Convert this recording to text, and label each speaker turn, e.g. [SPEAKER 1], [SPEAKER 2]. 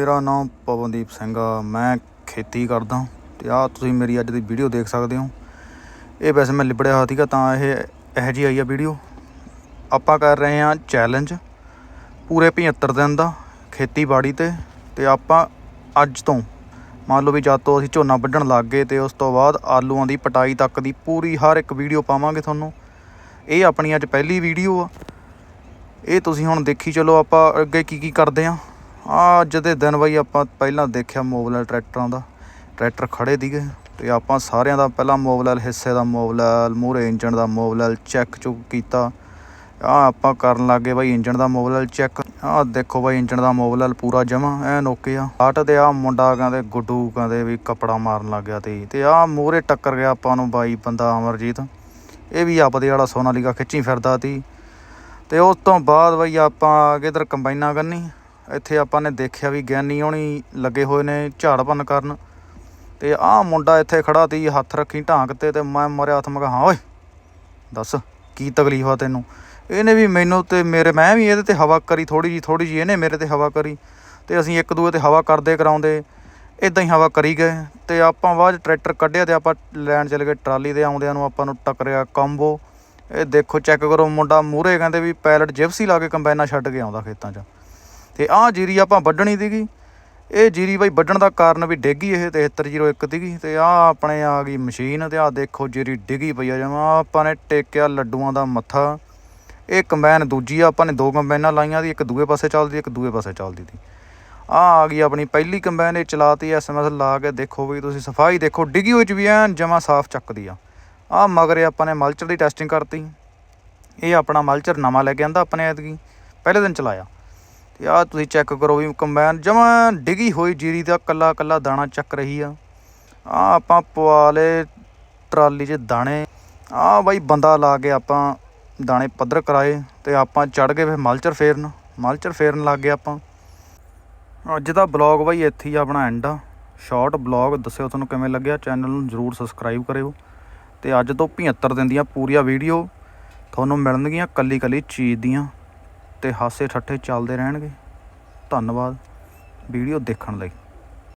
[SPEAKER 1] ਮੇਰਾ ਨਾਮ ਪਵਨਦੀਪ ਸਿੰਘ ਆ, ਮੈਂ ਖੇਤੀ ਕਰਦਾ ਤੇ ਆ ਤੁਸੀਂ ਮੇਰੀ ਅੱਜ ਦੀ ਵੀਡੀਓ ਦੇਖ ਸਕਦੇ ਹੋ। ਇਹ ਵੈਸੇ ਮੈਂ ਲਿਬੜਿਆ ਹੋਇਆ ਸੀਗਾ ਤਾਂ ਇਹ, ਇਹੋ ਜਿਹੀ ਆਈ ਆ ਵੀਡੀਓ। ਆਪਾਂ ਕਰ ਰਹੇ ਹਾਂ ਚੈਲੰਜ ਪੂਰੇ 75 ਦਿਨ ਦਾ ਖੇਤੀਬਾੜੀ ਤੇ ਤੇ ਆਪਾਂ ਅੱਜ ਤੋਂ ਮੰਨ ਲਓ ਵੀ ਜਦ ਤੋਂ ਅਸੀਂ ਝੋਨਾ ਵੱਢਣ ਲੱਗ ਗਏ ਤੇ ਉਸ ਤੋਂ ਬਾਅਦ ਆਲੂਆਂ ਦੀ ਪਟਾਈ ਤੱਕ ਦੀ ਪੂਰੀ ਹਰ ਇੱਕ ਵੀਡੀਓ ਪਾਵਾਂਗੇ ਤੁਹਾਨੂੰ। ਇਹ ਆਪਣੀ ਅੱਜ ਪਹਿਲੀ ਵੀਡੀਓ ਆ। ਇਹ ਤੁਸੀਂ ਹੁਣ ਦੇਖੀ ਚਲੋ ਆਪਾਂ ਅੱਗੇ ਕੀ ਕੀ ਕਰਦੇ ਆ ਆ ਅੱਜ ਦੇ ਦਿਨ ਬਈ ਆਪਾਂ ਪਹਿਲਾਂ ਦੇਖਿਆ ਮੋਬਲੈਲ ਟਰੈਕਟਰਾਂ ਦਾ। ਟਰੈਕਟਰ ਖੜੇ ਦੀਗੇ ਤੇ ਆਪਾਂ ਸਾਰਿਆਂ ਦਾ ਪਹਿਲਾਂ ਮੋਬਲੈਲ ਹਿੱਸੇ ਦਾ ਮੋਬਲੈਲ ਮੂਹਰੇ ਇੰਜਣ ਦਾ ਮੋਬਲੈਲ ਚੈੱਕ ਚੁੱਕ ਕੀਤਾ। ਆ ਆਪਾਂ ਕਰਨ ਲੱਗੇ ਬਈ ਇੰਜਣ ਦਾ ਮੋਬਲੈਲ ਚੈੱਕ ਆ ਦੇਖੋ ਬਈ ਇੰਜਣ ਦਾ ਮੋਬਲੈਲ ਪੂਰਾ ਜਮਾ, ਐਨ ਓਕੇ ਆ। ਹਟ ਤੇ ਆ ਮੁੰਡਾ ਕਹਿੰਦੇ ਗੁੱਡੂ ਕਹਿੰਦੇ ਵੀ ਕੱਪੜਾ ਮਾਰਨ ਲੱਗ ਗਿਆ ਤੇ ਤੇ ਆ ਮੂਹਰੇ ਟੱਕਰ ਗਿਆ ਆਪਾਂ ਨੂੰ ਬਾਈ ਬੰਦਾ ਅਮਰਜੀਤ। ਇਹ ਵੀ ਆਪਦੇ ਵਾਲਾ ਸੋਨਾਲੀਕਾ ਖਿੱਚੀ ਫਿਰਦਾ ਸੀ। ਤੇ ਉਸ ਤੋਂ ਬਾਅਦ ਬਈ ਆਪਾਂ ਆ ਕੰਬਾਈਨਾਂ ਕਰਨੀ ਇੱਥੇ ਆਪਾਂ ਨੇ ਦੇਖਿਆ ਵੀ ਗਿਆਨੀ ਹੋਣੀ ਲੱਗੇ ਹੋਏ ਨੇ ਝਾੜ ਭੰਨ ਕਰਨ। ਤੇ ਆਹ ਮੁੰਡਾ ਇੱਥੇ ਖੜਾ ਤੀ, ਹੱਥ ਰੱਖੀ ਢਾਂਕ ਤੇ ਤੇ ਮੈਂ ਮਰਿਆ ਹੱਥ ਮੈਂ ਹਾਂ ਓਏ, ਦੱਸ, ਕੀ ਤਕਲੀਫ ਆ ਤੈਨੂੰ? ਇਹਨੇ ਵੀ ਮੈਨੂੰ ਤੇ ਮੇਰੇ, ਮੈਂ ਵੀ ਇਹਦੇ ਤੇ ਹਵਾ ਕਰੀ ਥੋੜੀ ਜੀ ਥੋੜੀ ਜੀ ਇਹਨੇ ਮੇਰੇ ਤੇ ਹਵਾ ਕਰੀ। ਤੇ ਅਸੀਂ ਇੱਕ ਦੂਏ ਤੇ ਹਵਾ ਕਰਦੇ ਕਰਾਉਂਦੇ ਇਦਾਂ ਹੀ ਹਵਾ ਕਰੀ ਗਏ। ਤੇ ਆਪਾਂ ਬਾਅਦ 'ਚ ਟਰੈਕਟਰ ਕੱਢਿਆ ਤੇ ਆਪਾਂ ਲੈਣ ਚਲੇ ਗਏ ਟਰਾਲੀ ਦੇ ਆਉਂਦਿਆਂ ਨੂੰ ਆਪਾਂ ਨੂੰ ਟੱਕਰਿਆ ਕੰਬੋ। ਇਹ ਦੇਖੋ, ਚੈੱਕ ਕਰੋ ਮੁੰਡਾ ਮੂਹਰੇ, ਕਹਿੰਦੇ ਵੀ ਪੈਲਟ ਜਿਪਸੀ ਲਾ ਕੇ ਕੰਬਾਈਨਾਂ ਛੱਡ ਕੇ ਆਉਂਦਾ ਖੇਤਾਂ 'ਚ। ਤੇ ਆਹ ਜੀਰੀ ਆਪਾਂ ਵੱਢਣੀ ਸੀਗੀ। ਇਹ ਜੀਰੀ ਬਾਈ ਵੱਢਣ ਦਾ ਕਾਰਨ ਵੀ ਡਿੱਗੀ ਇਹ 7301 ਸੀਗੀ ਤੇ ਆਹ ਆਪਣੇ ਆ ਗਈ ਮਸ਼ੀਨ ਤੇ ਆਹ ਦੇਖੋ ਜੀਰੀ ਡਿੱਗੀ ਪਈ ਆ ਜਮਾ। ਆਪਾਂ ਨੇ ਟੇਕਿਆ ਲੱਡੂਆਂ ਦਾ ਮੱਥਾ। ਇਹ ਕੰਬਾਈਨ ਦੂਜੀ ਆ, ਆਪਾਂ ਨੇ ਦੋ ਕੰਬਾਈਨਾਂ ਲਾਈਆਂ ਦੀ, ਇੱਕ ਦੂਏ ਪਾਸੇ ਚੱਲਦੀ, ਇੱਕ ਦੂਏ ਪਾਸੇ ਚੱਲਦੀ ਸੀ। ਆ ਆ ਗਈ ਆਪਣੀ ਪਹਿਲੀ ਕੰਬਾਈਨ, ਇਹ ਚਲਾਤੀ ਐਸਐਮਐਸ ਲਾ ਕੇ ਦੇਖੋ ਵੀ ਤੁਸੀਂ ਸਫ਼ਾਈ ਦੇਖੋ, ਡਿੱਗੀ ਹੋਈ ਚ ਵੀ ਐਨ ਜਮਾ ਸਾਫ਼ ਚੱਕਦੀ ਆ। ਆ ਮਗਰ ਆਪਾਂ ਨੇ ਮਲਚਰ ਦੀ ਟੈਸਟਿੰਗ ਕਰਤੀ। ਇਹ ਆਪਣਾ ਮਲਚਰ ਨਵਾਂ ਲੈ ਕੇ ਆਂਦਾ ਆਪਣੇ ਐਤਕੀ। ਪਹਿਲੇ ਦਿਨ ਚਲਾਇਆ। ਤੇ ਆਹ ਤੁਸੀਂ ਚੈੱਕ ਕਰੋ ਵੀ ਕੰਬਾਈਨ ਜਮਾ ਡਿੱਗੀ ਹੋਈ ਜੀਰੀ ਦਾ ਕੱਲਾ ਕੱਲਾ ਦਾਣਾ ਚੱਕ ਰਹੀ ਆ। ਆ ਆਪਾਂ ਪਵਾ ਲਏ ਟਰਾਲੀ 'ਚ ਦਾਣੇ। ਆ ਬਾਈ ਬੰਦਾ ਲਾ ਕੇ ਆਪਾਂ ਦਾਣੇ ਪੱਧਰ ਕਰਾਏ ਤੇ ਆਪਾਂ ਚੜ ਗਏ ਫਿਰ ਮਲਚਰ ਫੇਰਨ। ਮਲਚਰ ਫੇਰਨ ਲੱਗ ਗਏ ਆਪਾਂ। ਅੱਜ ਦਾ ਬਲੌਗ ਬਾਈ ਇੱਥੇ ਹੀ ਆਪਣਾ ਐਂਡ ਆ। ਸ਼ਾਰਟ ਬਲੌਗ ਦੱਸਿਓ ਤੁਹਾਨੂੰ ਕਿਵੇਂ ਲੱਗਿਆ ਚੈਨਲ ਨੂੰ ਜਰੂਰ ਸਬਸਕ੍ਰਾਈਬ ਕਰਿਓ। ਤੇ ਅੱਜ ਤੋਂ 75 ਦਿਨ ਦੀਆਂ ਪੂਰੀਆਂ ਵੀਡੀਓ ਤੁਹਾਨੂੰ ਮਿਲਣਗੀਆਂ ਕੱਲੀ ਕੱਲੀ ਚੀਜ਼ ਦੀਆਂ। ਤੇ ਹਾਸੇ ਠੱਠੇ ਚੱਲਦੇ ਰਹਿਣਗੇ। ਧੰਨਵਾਦ। ਵੀਡੀਓ ਦੇਖਣ ਲਈ।